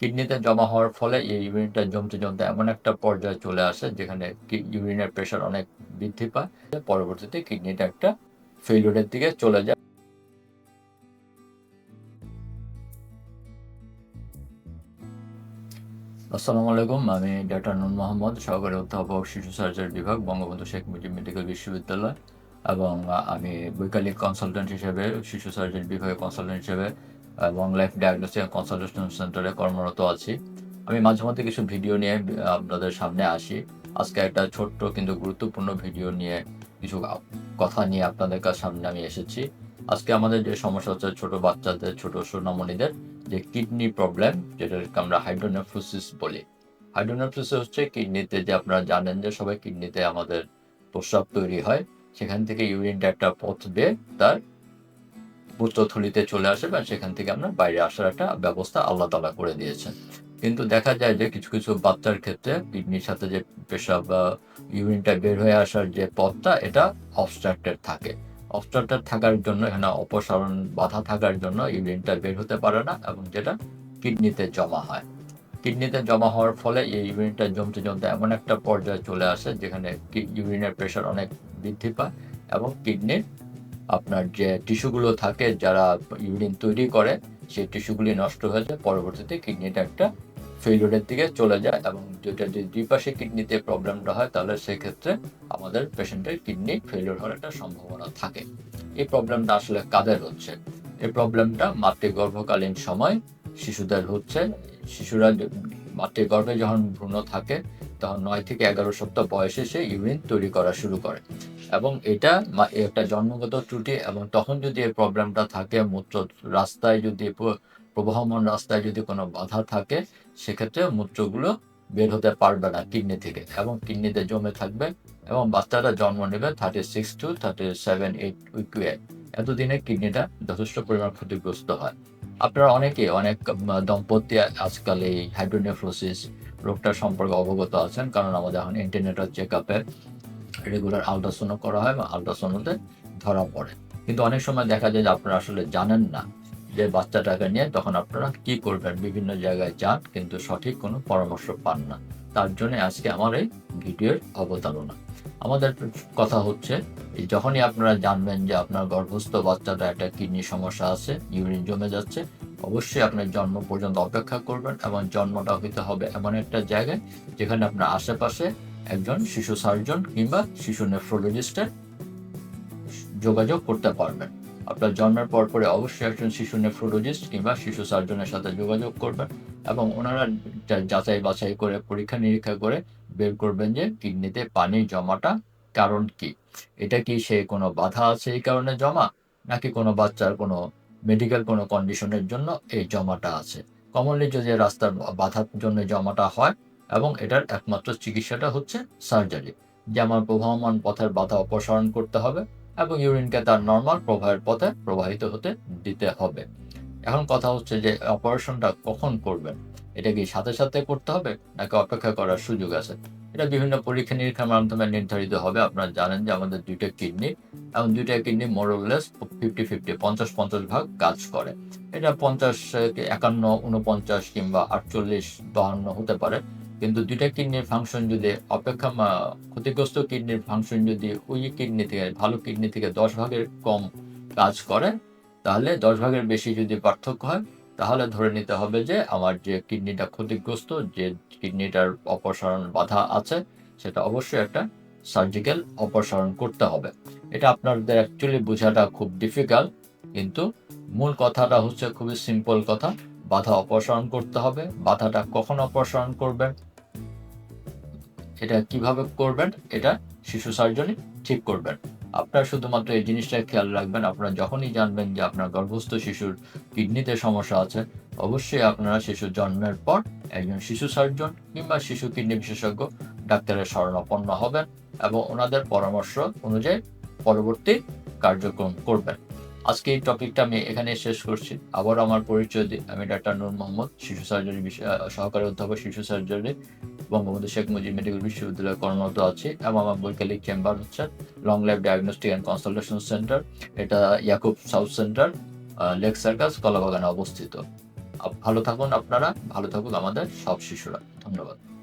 কিডনিতে জমা হওয়ার ফলে এই ইউরিনটা জমতে জমতে এমন একটা পর্যায়ে চলে আসে যেখানে ইউরিনের প্রেশার অনেক বৃদ্ধি পায়। পরবর্তীতে কিডনিটা একটা ফেইলিউরের দিকে চলে যায়। আসসালামু আলাইকুম, আমি ডাক্তার নুন মোহাম্মদ, সহকারী অধ্যাপক, শিশু সার্জারি বিভাগ, বঙ্গবন্ধু শেখ মুজিব মেডিকেল বিশ্ববিদ্যালয়। এবং আমি বৈকালিক কনসালটেন্ট হিসেবে, শিশু সার্জারি বিভাগে কনসালটেন্ট হিসেবে এবং লাইফ ডায়াগনোস্টিক কনসালটেশন সেন্টারে কর্মরত আছি। আমি মাঝে মধ্যে কিছু ভিডিও নিয়ে আপনাদের সামনে আসি। আজকে একটা ছোট্ট কিন্তু গুরুত্বপূর্ণ ভিডিও নিয়ে কিছু কথা নিয়ে আপনাদের কাছে সামনে আমি এসেছি। আজকে আমাদের যে সমস্যা হচ্ছে ছোট বাচ্চাদের, ছোট সোনামণিদের, যে কিডনি প্রবলেম যেটাকে আমরা হাইড্রোনেফ্রোসিস বলি। হাইড্রোনেফ্রোসিস হচ্ছে কিডনিতে যে আপনারা জানেন যে সবাই কিডনিতে আমাদের প্রস্রাব তৈরি হয়, সেখান থেকে ইউরিনটা একটা পথ দিয়ে তার মূত্রথলিতে চলে আসে বা সেখান থেকে আমরা বাইরে আসার একটা ব্যবস্থা আল্লাহ তালা করে দিয়েছেন। কিন্তু দেখা যায় যে কিছু কিছু বাচ্চার ক্ষেত্রে কিডনির সাথে যে পেশাব বা ইউরিনটা বের হয়ে আসার যে পথটা, এটা অবস্ট্রাক্টেড থাকে। অবস্ট্রাক্টেড থাকার জন্য, এখানে অপসারণ বাধা থাকার জন্য ইউরিনটা বের হতে পারে না এবং যেটা কিডনিতে জমা হয়। কিডনিতে জমা হওয়ার ফলে এই ইউরিনটা জমতে জমতে এমন একটা পর্যায়ে চলে আসে যেখানে ইউরিনের প্রেশার অনেক বৃদ্ধি পায় এবং কিডনির আপনার যে টিস্যুগুলো থাকে যারা ইউরিন তৈরি করে, সেই টিস্যুগুলি নষ্ট হয়ে যায়, পরবর্তীতে কিডনিটা একটা ফেইলিউরের দিকে চলে যায় এবং যেটা যদি দুই পাশে কিডনিতে প্রবলেমটা হয়, তাহলে সেক্ষেত্রে আমাদের পেশেন্টের কিডনি ফেলিওর হওয়ার একটা সম্ভাবনা থাকে। এই প্রবলেমটা আসলে কাদের হচ্ছে? এই প্রবলেমটা মাতৃগর্ভকালীন সময় শিশুদের হচ্ছে। শিশুরা মাতৃগর্ভে যখন ভ্রূণ থাকে নয় থেকে এগারো সপ্তাহ বয়সে সে ইউরিন তৈরি করা শুরু করে। এবং এটা একটা জন্মগত ত্রুটি এবং তখন যদি এই প্রবলেমটা থাকে, মূত্র রাস্তায় যদি প্রবাহমান রাস্তায় যদি কোনো বাধা থাকে, সেক্ষেত্রে মূত্রগুলো বের হতে পারবে না কিডনি থেকে এবং কিডনিতে জমে থাকবে এবং বাচ্চাটা জন্ম নেবে thirty six to thirty seven eight উইকুয়ে এতদিনে কিডনিটা যথেষ্ট পরিমাণ ক্ষতিগ্রস্ত হয়। আপনারা অনেকে অনেক দম্পতি আজকাল এই হাইড্রোনেফ্রোসিস রোগটার সম্পর্কে অবগত আছেন, কারণ আমাদের এখন ইন্টারনেটাল চেক আপে রেগুলার আলট্রাসাউন্ড করা হয় এবং আলট্রাসাউন্ডতে ধরা পড়ে। কিন্তু অনেক সময় দেখা যায় যে আপনারা আসলে জানেন না যে বাচ্চাটাকে নিয়ে তখন আপনারা কি করবেন, বিভিন্ন জায়গায় যান কিন্তু সঠিক কোনো পরামর্শ পান না। তার জন্য আজকে আমার এই ভিডিওর অবতারণা। আমাদের কথা হচ্ছে যখনই আপনারা জানবেন যে আপনার গর্ভস্থ বাচ্চাটা একটা কিডনি সমস্যা আছে ইউরিন জমে যাচ্ছে, অবশ্যই আপনার জন্ম পর্যন্ত অপেক্ষা করবেন এবং জন্মটা হইতে হবে এমন একটা জায়গায় যেখানে আপনার আশেপাশে একজন শিশু সার্জন কিংবা শিশু নেফ্রোলজিস্টের যোগাযোগ করতে পারবেন। আপনার জন্মের পর পরে অবশ্যই একজন শিশু নেফ্রোলজিস্ট কিংবা শিশু সার্জনের সাথে যোগাযোগ করবেন এবং ওনারা যাচাই বাছাই করে পরীক্ষা নিরীক্ষা করে বের করবেন যে কিডনিতে পানির জমাটা কারণ কি? এটা কি সে কোনো বাধা আছে এই কারণে জমা? নাকি কোনো বাচ্চার কোনো মেডিকেল কোনো কন্ডিশনের জন্য এই জমাটা আছে? কমনলি যদি রাস্তার বাধার জন্য জমাটা হয় এবং এটার একমাত্র চিকিৎসাটা হচ্ছে সার্জারি যেমন প্রবাহমান পথের বাধা অপসারণ করতে হবে এবং ইউরিনকে তার নর্মাল প্রবাহের পথে প্রবাহিত হতে দিতে হবে। এখন কথা হচ্ছে যে অপারেশনটা কখন করবেন? এটা কি সাথে সাথে করতে হবে নাকি অপেক্ষা করার সুযোগ আছে? এটা বিভিন্ন পরীক্ষা নিরীক্ষার মাধ্যমে নির্ধারিত হবে। আপনারা জানেন যে আমাদের দুইটা কিডনি এবং দুইটা কিডনি মোরলেস ফিফটি ফিফটি পঞ্চাশ পঞ্চাশ ভাগ কাজ করে। এটা পঞ্চাশ, একান্ন উনপঞ্চাশ কিংবা আটচল্লিশ, বাহান্ন হতে পারে। কিন্তু দুইটা কিডনির ফাংশন যদি অপেক্ষা ক্ষতিগ্রস্ত কিডনির ফাংশন যদি ওই কিডনি থেকে, ভালো কিডনি থেকে দশ ভাগের কম কাজ করে, তাহলে দশ ভাগের বেশি যদি পার্থক্য হয় তাহলে ধরে নিতে হবে যে আমার যে কিডনিটা ক্ষতিগ্রস্ত, যে কিডনিটার অপসারণ বাধা আছে, সেটা অবশ্যই একটা সার্জিক্যাল অপসারণ করতে হবে। এটা আপনাদের অ্যাকচুয়ালি বোঝাটা খুব ডিফিকাল্ট কিন্তু মূল কথাটা হচ্ছে খুবই সিম্পল কথা, বাধা অপসারণ করতে হবে, বাধাটা কখন অপসারণ করবেন, এটা কীভাবে করবেন, এটা শিশু সার্জনই ঠিক করবেন। আপনার শুধুমাত্র এই জিনিসটা খেয়াল রাখবেন, আপনারা যখনই জানবেন যে আপনার গর্ভস্থ শিশুর কিডনিতে সমস্যা আছে, অবশ্যই আপনারা শিশু জন্মের পর একজন শিশু সার্জন কিংবা শিশু কিডনি বিশেষজ্ঞ ডাক্তারের শরণাপন্ন হবেন এবং ওনাদের পরামর্শ অনুযায়ী পরবর্তী কার্যক্রম করবেন। আজকে এই টপিকটা আমি এখানে শেষ করছি। আবার আমার পরিচয় দিই। আমি ডাক্তার নূর মোহাম্মদ, শিশু সার্জারি সহকারী অধ্যাপক, শিশু সার্জারি বঙ্গবন্ধু শেখ মুজিব মেডিকেল বিশ্ববিদ্যালয়ে কর্মরত আছি এবং আমার বৈকালিক চেম্বার হচ্ছে long life diagnostic and consultation centre এটা Yakub south centre Lake Circus, কলাবাগানে অবস্থিত। ভালো থাকুন আপনারা, ভালো থাকুক আমাদের সব শিশুরা। ধন্যবাদ।